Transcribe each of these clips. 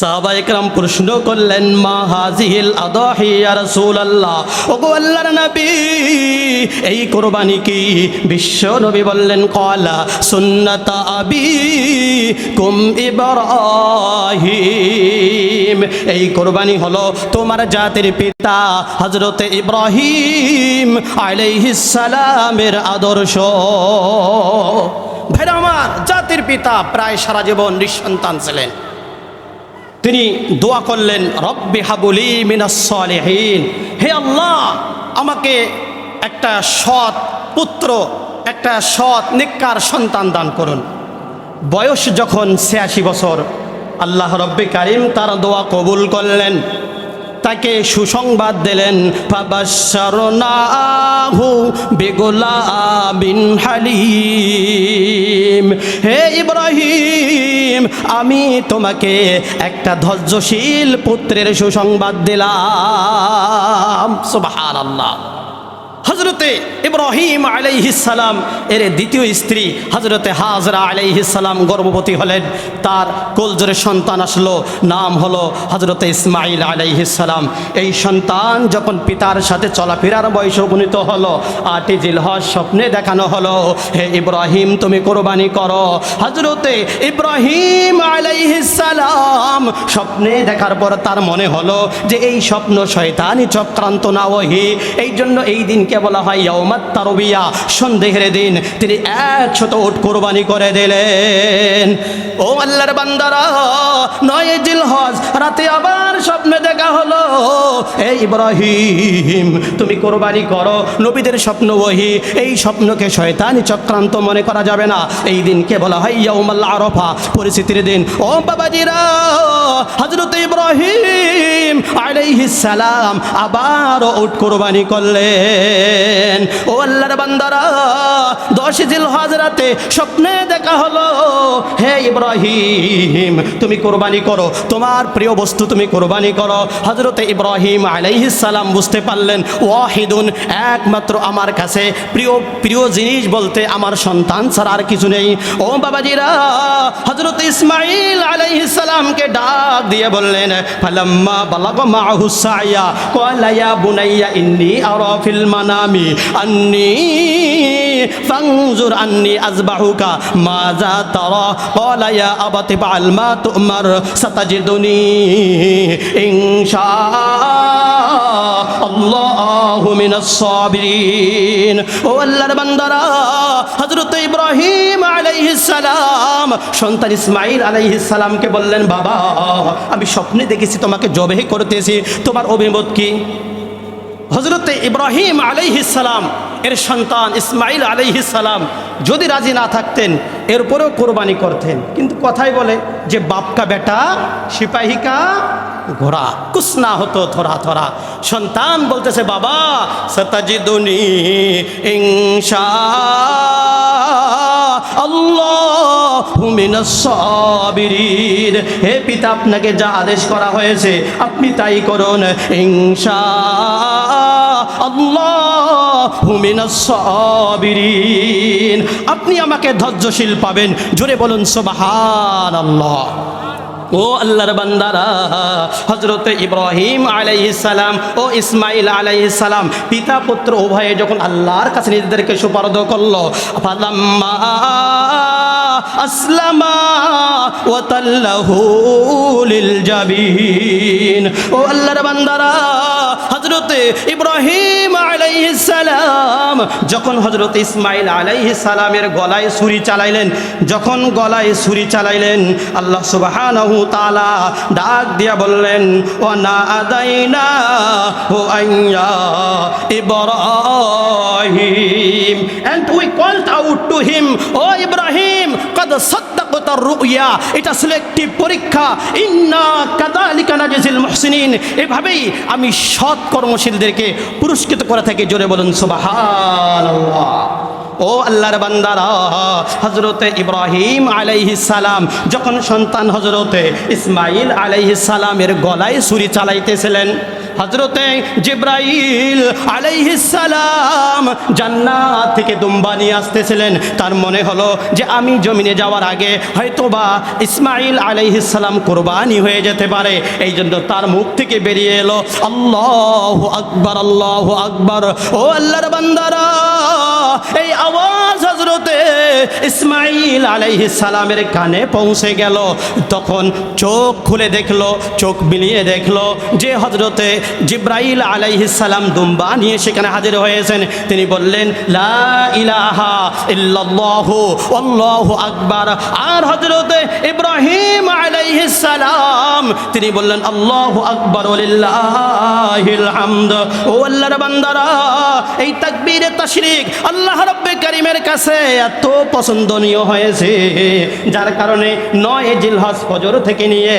সাহাবাইকরাম প্রশ্ন করলেন, মা হাজিহিল আদাহি ইয়া রাসূলুল্লাহ? ওগো আল্লাহর নবী, এই কুরবানি কি বিশ্ব নবী বললেন? কলা সুন্নাত আবি কুম ইব্রাহিম। এই কুরবানি হলো তোমার জাতির পিতা হযরতে ইব্রাহিম আলাইহিস সালামের আদর্শ। ভাইরা জাতির পিতা প্রায় সারা জীবন নিঃসন্তান ছিলেন। তিনি দোয়া করলেন, রব্বি হাবুলি মিনাসলিহীন হে আল্লাহ, আমাকে একটা সৎ পুত্র, একটা সৎ নিকার সন্তান দান করুন। বয়স যখন ছিয়াশি বছর, আল্লাহ রব্বি কারিম তার দোয়া কবুল করলেন। তাকে সুসংবাদ দিলেন, ফাবাশশারনাহু বিগুলাবিন হালিম। হে ইব্রাহিম আমি তোমাকে একটা ধৈর্যশীল পুত্রের সুসংবাদ দিলাম। সুবহানাল্লাহ। হজরতে ইব্রাহিম আলাইহিসালাম এর দ্বিতীয় স্ত্রী হজরতে হাজরা আলাইহিসালাম গর্ভবতী হলেন। তার কোলজোরে সন্তান আসলো, নাম হলো হজরতে ইসমাইল আলাইহিসালাম এই সন্তান যখন পিতার সাথে চলাফেরার বয়স উপনীত হলো আটি জিলহজ স্বপ্নে দেখানো হলো, হে ইব্রাহিম, তুমি কোরবানি করো। হজরতে ইব্রাহিম আলাইহিসালাম স্বপ্নে দেখার পর তার মনে হলো যে, এই স্বপ্ন শয়তানি চক্রান্ত না ওহি। এই জন্য এই দিনকে বলা হয় ইয়ৌমাত তারবিয়া। সন্দেহের দিন তিনি একশত উট কোরবানি করে দিলেন। ও আল্লাহর বান্দারা, নয় জিল হজ রাতে আবার স্বপ্নে দেখা হলো। এই ইব্রাহিম, তুমি কোরবানি করো, নবীদের স্বপ্ন ওহি। এই স্বপ্নকে শয়তানি চক্রান্ত মনে করা যাবে না। এই দিনকে বলা হয় ইয়ৌমাল আরফা। পরিস্থিতির দিন। ও বাবাজিরা হজরত ইব্রাহিম আলাইহিস সালাম আবার উট কোরবানি করলেন। ও আল্লাহর বান্দারা, দশ জিল হাজরাতে স্বপ্নে দেখা হলো। হে ইব্রাহিম, তুমি কোরবানি করো। তোমার প্রিয় বস্তু তুমি কোরবানি করো। হজরতে ইব্রাহিম সালাম বুঝতে পারলেন, ওয়াহিদুন, একমাত্র আমার কাছে প্রিয় প্রিয় জিনিস বলতে আমার সন্তান ছাড়া আর কিছু নেই। ও বাবাজিরা হজরত ইসমাইল আলাইহিস সালামকে ডাক দিয়ে বললেন, ফালাম্মা বালাগ মাহু সাইয়া ক্বালা বুনাইয়া ইন্নী আরা ফিল মানামি, আন্নী ফানজুর আন্নী আযবাহুকা মাযা তারা ক্বালা আবাতি ফাআল মা তুমার, সাতাজিদুনি ইনশা আল্লাহু মিনাস সাবিরিন। ও আল্লাহর বান্দারা, হযরত ইব্রাহিম আলাইহিস সালাম, সন্তান ইসমাইল আলাইহিস সালামকে বললেন বাবা, আমি স্বপ্নে দেখেছি তোমাকে জবে করতেছি। তোমার অভিমত কি? হজরতে ইব্রাহিম আলাইহিসালাম এর সন্তান ইসমাইল আলাইহিসালাম যদি রাজি না থাকতেন, এরপরেও কোরবানি করতেন। কিন্তু কথাই বলে যে, বাপকা বেটা, সিপাহিকা ঘোড়া, কুস না হতো থোড়া থোড়া। সন্তান বলতেছে, বাবা, সতাজিদুনি ইংশা আল্লাহ। সাবিরিন হে পিতা, আপনাকে যা আদেশ করা হয়েছে, আপনি তাই করুন। ইংসা আপনি আমাকে ধৈর্যশীল পাবেন। জোরে বলুন সোবাহান আল্লাহ ও আল্লাহর বান্দারা হজরত ইব্রাহিম সালাম ও ইসমাইল সালাম, পিতা, পুত্র, উভয়ে যখন আল্লাহর কাছে নিজেদেরকে সুপারদ করল আসলামা ও তাল্লাহু লিল জাবিন। ও আল্লাহর বান্দারা হজরত ইব্রাহিম সালাম, যখন হজরত ইসমাইল সালামের গলায় ছুরি চালাইলেন, যখন গলায় ছুরি চালাইলেন, আল্লাহ সুবহানাহু তাআলা ডাক দিয়া বললেন, ও না আদাইনা, ও আইয়া Ibrahim, and we called out to him, O Ibrahim কদ সাদ্দাকতা রুইয়া এটা ছিল একটি পরীক্ষা। ইন্না কাদালিকা নাজিল মুহসিনিন। এভাবেই আমি সৎ কর্মশীলদেরকে পুরস্কৃত করে থাকি জোরে বলুন, সুবহানাল্লাহ। ও আল্লাহর বান্দারা হজরতে ইব্রাহিম সালাম যখন সন্তান হজরতে ইসমাইল সালামের গলায় ছুরি চালাইতেছিলেন হজরতে জিব্রাইল আলাইহিসালাম জান্নাত থেকে দুম্বা নিয়ে আসতেছিলেন। তার মনে হলো যে আমি জমিনে যাওয়ার আগে হয়তোবা ইসমাইল আলাইহিসালাম কোরবানি হয়ে যেতে পারে। এই জন্য তার মুখ থেকে বেরিয়ে এলো, আল্লাহ আকবর আল্লাহ আকবর, ও আল্লাহর বান্দারা, এই আওয়াজ হজরতে ইসমাইল আলাইহিস সালামের কানে পৌঁছে গেল। তখন চোখ খুলে দেখল, চোখ বিলিয়ে দেখল যে হজরতে জিব্রাইল আলাইহিস সালাম দুম্বা নিয়ে সেখানে হাজির হয়েছেন। তিনি বললেন, লা ইলাহা ইল্লাল্লাহু, আল্লাহু আকবার। আর হজরতে ইব্রাহিম আলাইহিস সালাম, তিনি বললেন, আল্লাহু আকবার ওলিল্লাহিল হামদ। ও আল্লাহর বান্দারা, এই তাকবীরে তাশরিক আল্লাহ রাব্বে কারীমের কাছে এত পছন্দনীয় হয়েছে, যার কারণে নয় জিলহজ ফজর থেকে নিয়ে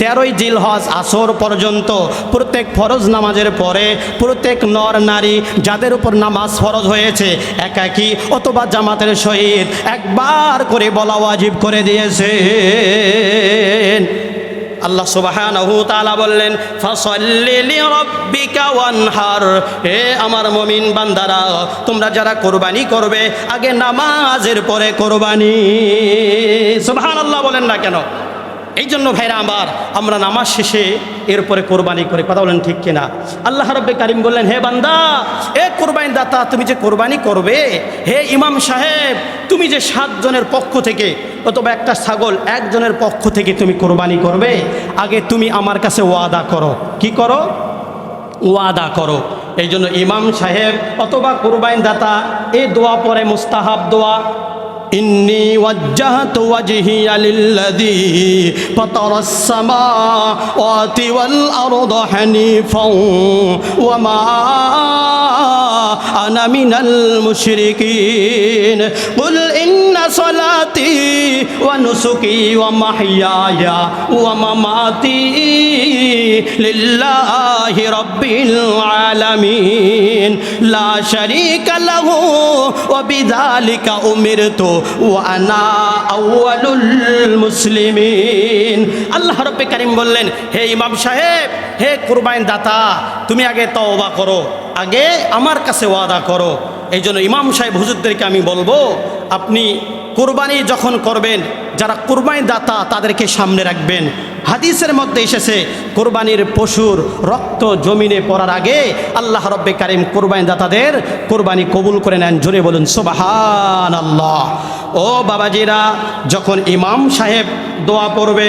তেরোই জিলহজ আসর পর্যন্ত প্রত্যেক ফরজ নামাজের পরে প্রত্যেক নর নারী যাদের উপর নামাজ ফরজ হয়েছে, একাকি অথবা জামাতের সহিত একবার করে বলা ওয়াজিব করে দিয়েছে আল্লাহ সুবহানাহু তাআলা বললেন, ফাসাল্লি লিরাব্বিকা ওয়ানহার। হে আমার মমিন বান্দারা, তোমরা যারা কোরবানি করবে, আগে নামাজের পরে কোরবানি। সুবহানাল্লাহ বলেন না কেন? এই জন্য ভাইরা আমার, আমরা নামাজ শেষে এরপরে কোরবানি করে। কথা বলেন ঠিক কিনা? আল্লাহ রব্বে কারিম বললেন, হে বান্দা, এ কোরবানি দাতা তুমি যে কোরবানি করবে, হে ইমাম সাহেব, তুমি যে সাতজনের পক্ষ থেকে, অথবা একটা ছাগল একজনের পক্ষ থেকে তুমি কোরবানি করবে, আগে তুমি আমার কাছে ওয়াদা করো। কি করো? ওয়াদা করো। এই জন্য ইমাম সাহেব, অথবা কোরবাইন দাতা এই দোয়া পরে মুস্তাহাব দোয়া إني وجهت وجهي للذي فطر السماوات والأرض حنيفا وما أنا من المشركين. قل إن صلاتي ونسكي ومحياي ومماتي لله رب العالمين لا شريك له وبذلك أمرت وأنا أول المسلمين আল্লাহ রব্বে কারিম বললেন হে ইমাম সাহেব হে কুরবাইন দাতা তুমি আগে তওবা করো আগে আমার কাছে ওয়াদা করো এই জন্য ইমাম সাহেব হুজুরদেরকে আমি বলবো আপনি কোরবানি যখন করবেন যারা কোরবানি দাতা তাদেরকে সামনে রাখবেন। হাদিসের মধ্যে এসেছে, কোরবানির পশুর রক্ত জমিনে পড়ার আগে আল্লাহ রব্বে কারিম কোরবানি দাতাদের কোরবানি কবুল করে নেন। জোরে বলুন সোবাহান আল্লাহ ও বাবাজিরা, যখন ইমাম সাহেব দোয়া পড়বে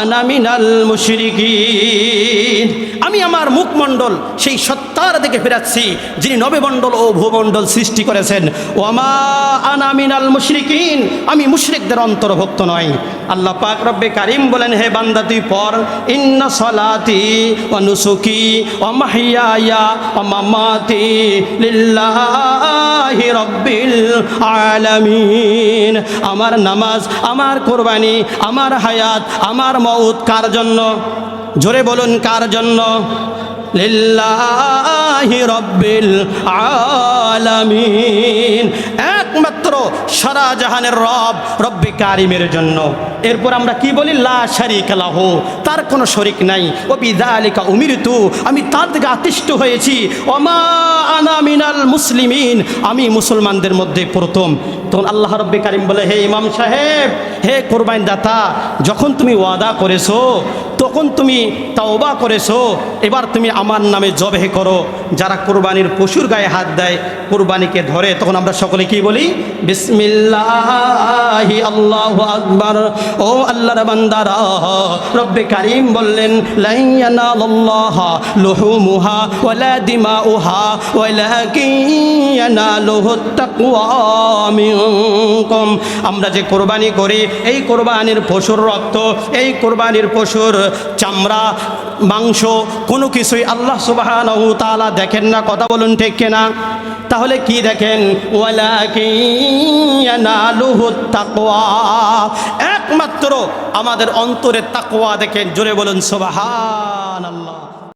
আনা মিনাল মুশরিকিন। আমি আমার মুখমণ্ডল, সেই সত্তার দিকে ফেরাচ্ছি, যিনি নবমণ্ডল ও ভূমণ্ডল সৃষ্টি করেছেন। ওয়ামা আনা মিনাল মুশরিকিন। আমি মুশরিকদের অন্তর্ভুক্ত নয় আল্লাহ পাক রব্বে কারিম বলেন, হে বান্দা, তুই পর ইন্না সলাতি মাহিয়ায়া ও মামাতি লিল্লাহি রব্বিল আলামিন। আমার নামাজ, আমার কোরবানি, আমার হায়াত, আমার মউত কার জন্য? জোরে বলুন কার জন্য? লিল্লাহি রব্বিল আলামিন। একমাত্র সারা জাহানের রব রব্বে কারিমের জন্য। এরপর আমরা কি বলি? লা শারিকা লাহু, তার কোনো শরিক নাই। ও বিদালিকা উমিরতু, আমি তার থেকে আতিষ্ঠ হয়েছি। ওমা আনা মিনাল মুসলিমিন, আমি মুসলমানদের মধ্যে প্রথম। তখন আল্লাহ রব্বে কারিম বলে, হে ইমাম সাহেব, হে কোরবাইন দাতা যখন তুমি ওয়াদা করেছ তখন তুমি তাওবা করেছ, এবার তুমি আমার নামে জবে করো। যারা কোরবানির পশুর গায়ে হাত দেয়, কোরবানিকে ধরে, তখন আমরা সকলে কি বলি? বিসমিল্লাহি আল্লাহ আকবার। ও আল্লাহর বান্দারা, রব্বে কারিম বললেন লাইয়ানাল্লাহ লুহুমুহা ওয়ালা দিমাউহা ওয়ালাকিন ইয়ানালুহুত তাকওয়া মিনকুম। আমরা যে কোরবানি করি, এই কোরবানির পশুর রক্ত, এই কোরবানির পশুর চামড়া, মাংস, কোনো কিছুই আল্লাহ সুবাহান তালা দেখেন না, কথা বলুন ঠিক কেনা? তাহলে কি দেখেন? একমাত্র আমাদের অন্তরের তাকোয়া দেখেন, জোরে বলুন সুবহানাল্লাহ।